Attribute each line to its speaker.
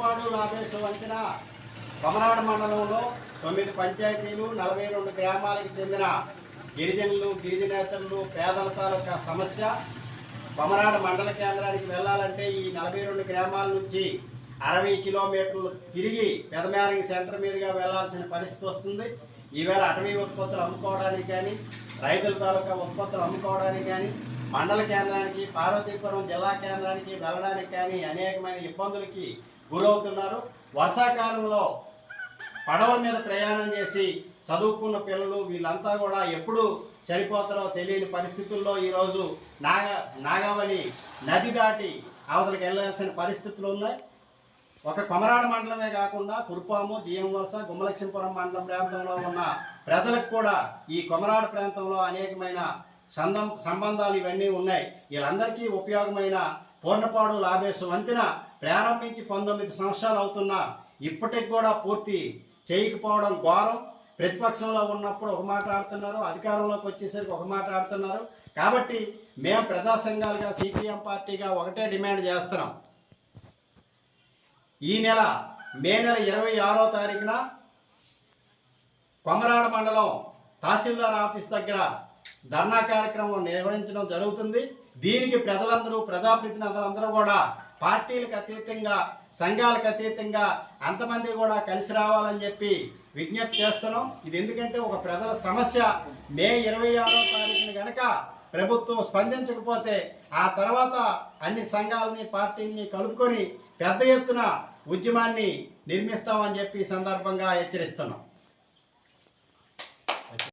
Speaker 1: పూర్ణపాడు లాభేశ వంతెన కొమరాడు మండలంలో తొమ్మిది పంచాయతీలు నలభై రెండు గ్రామాలకు చెందిన గిరిజనులు గిరిజనేతలు పేదల తాలూకా సమస్య. కొమరాడు మండల కేంద్రానికి వెళ్ళాలంటే ఈ నలభై రెండు గ్రామాల నుంచి అరవై కిలోమీటర్లు తిరిగి పెదమేరంగి సెంటర్ మీదుగా వెళ్ళాల్సిన పరిస్థితి వస్తుంది. ఈవేళ అటవీ ఉత్పత్తులు అమ్ముకోవడానికి కానీ రైతుల తాలూకా ఉత్పత్తులు అమ్ముకోవడానికి కానీ మండల కేంద్రానికి పార్వతీపురం జిల్లా కేంద్రానికి వెళ్ళడానికి కానీ అనేకమైన ఇబ్బందులకి గురవుతున్నారు. వర్షాకాలంలో పడవ మీద ప్రయాణం చేసి చదువుకున్న పిల్లలు వీళ్ళంతా కూడా ఎప్పుడు చనిపోతారో తెలియని పరిస్థితుల్లో ఈరోజు నాగ నాగావళి నది దాటి అవతలకు వెళ్ళాల్సిన పరిస్థితులు ఉన్నాయి. ఒక కొమరాడ మండలమే కాకుండా కురుపాము జిఎం వలస గుమ్మలక్ష్మీపురం మండలం ప్రాంతంలో ఉన్న ప్రజలకు కూడా ఈ కొమరాడ ప్రాంతంలో అనేకమైన సందం సంబంధాలు ఇవన్నీ ఉన్నాయి. వీళ్ళందరికీ ఉపయోగమైన పూర్ణపాడు లాభేశ వంతెన ప్రారంభించి పంతొమ్మిది సంవత్సరాలు అవుతున్నా ఇప్పటికి కూడా పూర్తి చేయకపోవడం ఘోరం. ప్రతిపక్షంలో ఉన్నప్పుడు ఒక మాట ఆడుతున్నారు అధికారంలోకి వచ్చేసరికి ఒక మాట ఆడుతున్నారు. కాబట్టి మేము ప్రజా సంఘాలుగా సిపిఎం పార్టీగా ఒకటే డిమాండ్ చేస్తున్నాం. ఈ నెల మే నెల ఇరవై ఆరో తారీఖున కొమరాడ మండలం తహసీల్దార్ ఆఫీస్ దగ్గర ధర్నా కార్యక్రమం నిర్వహించడం జరుగుతుంది. దీనికి ప్రజలందరూ ప్రజాప్రతినిధులందరూ కూడా పార్టీలకు అతీతంగా సంఘాలకు అతీతంగా అంతమంది కూడా కలిసి రావాలని చెప్పి విజ్ఞప్తి చేస్తున్నాం. ఇది ఎందుకంటే ఒక ప్రజల సమస్య. మే ఇరవై ఆరో తారీఖున గనక ప్రభుత్వం స్పందించకపోతే ఆ తర్వాత అన్ని సంఘాలని పార్టీని కలుపుకొని పెద్ద ఎత్తున ఉద్యమాన్ని నిర్మిస్తామని చెప్పి సందర్భంగా హెచ్చరిస్తున్నాం.